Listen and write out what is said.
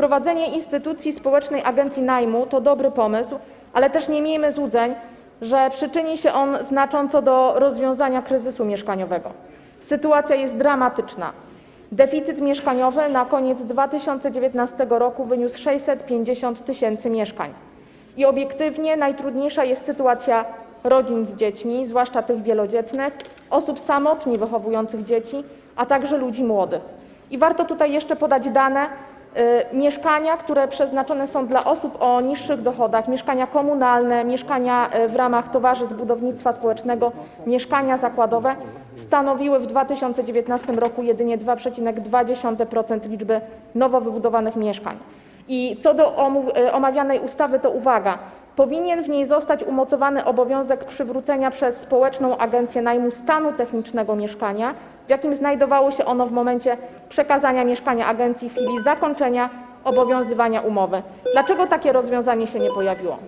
wprowadzenie instytucji społecznej agencji najmu to dobry pomysł, ale też nie miejmy złudzeń, że przyczyni się on znacząco do rozwiązania kryzysu mieszkaniowego. Sytuacja jest dramatyczna. Deficyt mieszkaniowy na koniec 2019 roku wyniósł 650 tysięcy mieszkań. I obiektywnie najtrudniejsza jest sytuacja rodzin z dziećmi, zwłaszcza tych wielodzietnych, osób samotnie wychowujących dzieci, a także ludzi młodych. I warto tutaj jeszcze podać dane. Y, mieszkania, które przeznaczone są dla osób o niższych dochodach, mieszkania komunalne, mieszkania y, w ramach towarzystw budownictwa społecznego, mieszkania zakładowe stanowiły w 2019 roku jedynie 2,2% liczby nowo wybudowanych mieszkań. I co do y, omawianej ustawy, to uwaga, powinien w niej zostać umocowany obowiązek przywrócenia przez społeczną agencję najmu stanu technicznego mieszkania, w jakim znajdowało się ono w momencie przekazania mieszkania agencji w chwili zakończenia obowiązywania umowy. Dlaczego takie rozwiązanie się nie pojawiło?